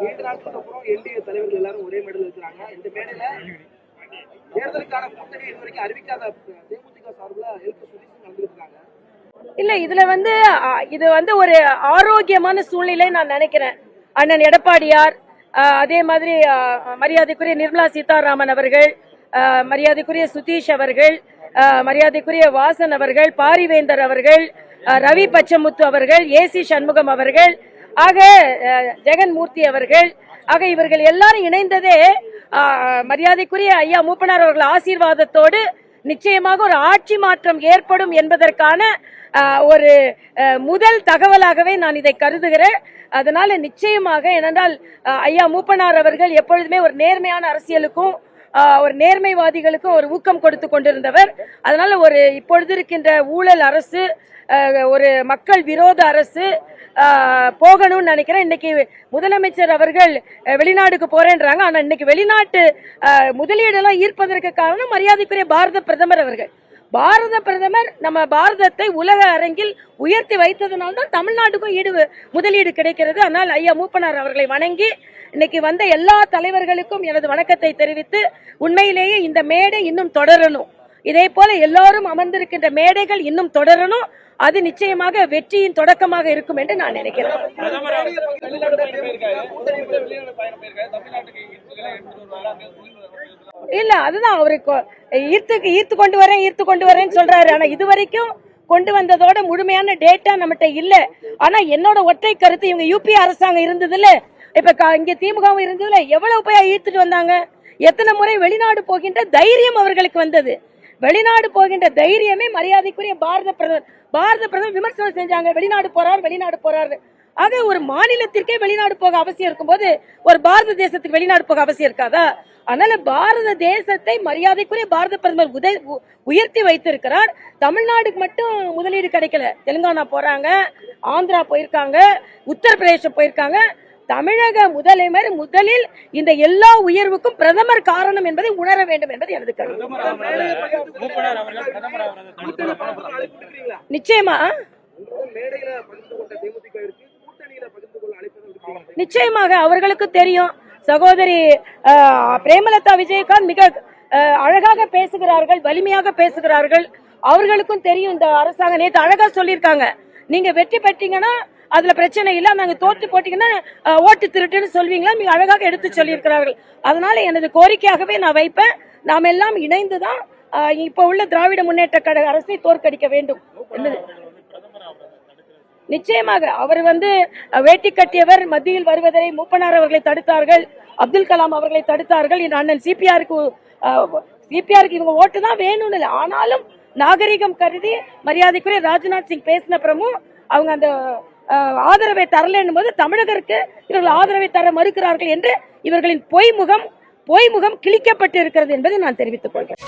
நீண்ட நாட்களுக்கு அப்புறம் என்டிஏ தலைவர்கள் எல்லாரும் ஒரே மேடையில் இருக்கிறாங்க. இந்த மேடையில தேர்தலுக்கான கூட்டணி இதுவரைக்கும் அறிவிக்காத தேமுதிக சார்பில் எழுத்து சுதீஷ் கலந்துருக்காங்க இல்ல இதுல வந்து இது வந்து ஒரு ஆரோக்கியமான சூழ்நிலை நான் நினைக்கிறேன். அண்ணன் எடப்பாடியார் அதே மாதிரி மரியாதைக்குரிய நிர்மலா சீதாராமன் அவர்கள் மரியாதைக்குரிய சுதீஷ் அவர்கள் மரியாதைக்குரிய வாசன் அவர்கள் பாரிவேந்தர் அவர்கள் ரவி பச்சமுத்து அவர்கள் ஏசி சண்முகம் அவர்கள் ஆக ஜெகன்மூர்த்தி அவர்கள் ஆக இவர்கள் எல்லாரும் இணைந்ததே மரியாதைக்குரிய ஐயா மூப்பனார் அவர்கள் ஆசீர்வாதத்தோடு நிச்சயமாக ஒரு ஆட்சி மாற்றம் ஏற்படும் என்பதற்கான ஒரு முதல் தகவலாகவே நான் இதை கருதுகிறேன். அதனால நிச்சயமாக ஏனென்றால் ஐயா மூப்பனார் அவர்கள் எப்பொழுதுமே ஒரு நேர்மையான அரசியலுக்கும் ஒரு நேர்மைவாதிகளுக்கும் ஒரு ஊக்கம் கொடுத்து கொண்டிருந்தவர். அதனால ஒரு இப்பொழுது இருக்கின்ற ஊழல் அரசு ஒரு மக்கள் விரோத அரசு போகணும்னு நினைக்கிறேன். இன்னைக்கு முதலமைச்சர் அவர்கள் வெளிநாடுக்கு போறேன்றாங்க. ஆனா இன்னைக்கு வெளிநாட்டு முதலீடெல்லாம் ஈர்ப்பதற்கு காரணம் மரியாதைக்குரிய பாரத பிரதமர் அவர்கள். பாரத பிரதமர் நம்ம பாரதத்தை உலக அரங்கில் உயர்த்தி வைத்ததனால தான் தமிழ்நாட்டுக்கும் ஈடு முதலீடு கிடைக்கிறது. ஆனால் ஐயா மூப்பனார் அவர்களை வணங்கி இன்னைக்கு வந்த எல்லா தலைவர்களுக்கும் எனது வணக்கத்தை தெரிவித்து உண்மையிலேயே இந்த மேடை இன்னும் தொடரணும். இதே போல எல்லாரும் அமர்ந்திருக்கின்ற மேடைகள் இன்னும் தொடரணும். அது நிச்சயமாக வெற்றியின் தொடக்கமாக இருக்கும் என்று நான் நினைக்கிறேன். இல்ல அதுதான் அவருக்கு ஈர்த்து ஈர்த்து கொண்டு வரேன் ஈர்த்து கொண்டு வரேன்னு சொல்றாரு. ஆனா இது வரைக்கும் கொண்டு வந்ததோட முழுமையான டேட்டா நம்மகிட்ட இல்ல. ஆனா என்னோட ஒற்றை கருத்து இவங்க யூபி அரசாங்கம் இருந்ததுல இப்ப இங்க திமுகவும் இருந்ததுல எவ்வளவு போய் ஈர்த்துட்டு வந்தாங்க? எத்தனை முறை வெளிநாடு போகின்ற தைரியம் அவர்களுக்கு வந்தது. வெளிநாடு போகின்ற தைரியமே மரியாதைக்குரிய பாரத பிரதமர் பாரத பிரதமர் விமர்சனம் செஞ்சாங்க. வெளிநாடு போறார் வெளிநாடு போறாரு. ஆக ஒரு மாநிலத்திற்கே வெளிநாடு போக அவசியம் இருக்கும்போது ஒரு பாரத தேசத்துக்கு வெளிநாடு போக அவசியம் இருக்காதா? அதனால பாரத தேசத்தை மரியாதைக்குரிய பாரத பிரதமர் உதை உயர்த்தி வைத்திருக்கிறார். தமிழ்நாடுக்கு மட்டும் முதலீடு கிடைக்கல. தெலுங்கானா போறாங்க ஆந்திரா போயிருக்காங்க உத்தரப்பிரதேசம் போயிருக்காங்க. தமிழக முதலமைச்சர் முதலில் இந்த எல்லா உயர்வுக்கும் பிரதமர் காரணம் என்பதை உணர வேண்டும் என்பது எனது கருத்து. நிச்சயமா? நிச்சயமாக அவர்களுக்கு தெரியும். சகோதரி பிரேமலதா விஜயகாந்த் மிக அழகாக பேசுகிறார்கள் வலிமையாக பேசுகிறார்கள். அவர்களுக்கும் தெரியும் இந்த அரசாங்கம். நேற்று அழகா சொல்லியிருக்காங்க. நீங்க வெற்றி பெற்றீங்கன்னா அதுல பிரச்சனை இல்ல நாங்க தோற்று போட்டீங்கன்னா ஓட்டு திருட்டுன்னு சொல்வீங்களா? மிக அழகாக எடுத்து சொல்லியிருக்கிறார்கள். அதனால எனது கோரிக்கையாகவே நான் வைப்பேன். நாம் எல்லாம் இணைந்துதான் இப்ப உள்ள திராவிட முன்னேற்ற கழக அரசை தோற்கடிக்க வேண்டும் என்பது. நிச்சயமாக அவர் வந்து வேட்டி கட்டியவர் மத்தியில் வருவதை மூப்பனார் அவர்களை தடுத்தார்கள் அப்துல் கலாம் அவர்களை தடுத்தார்கள் என் அண்ணன் சிபிஆருக்கு சிபிஆருக்கு இவங்க ஓட்டு தான் வேணும்னு இல்லை. ஆனாலும் நாகரிகம் கருதி மரியாதைக்குரிய ராஜ்நாத் சிங் பேசின அப்புறமும் அவங்க அந்த ஆதரவை தரல போது தமிழகருக்கு இவர்கள் ஆதரவை தர மறுக்கிறார்கள் என்று இவர்களின் பொய்முகம் பொய்முகம் கிழிக்கப்பட்டு இருக்கிறது என்பதை நான் தெரிவித்துக் கொள்கிறேன்.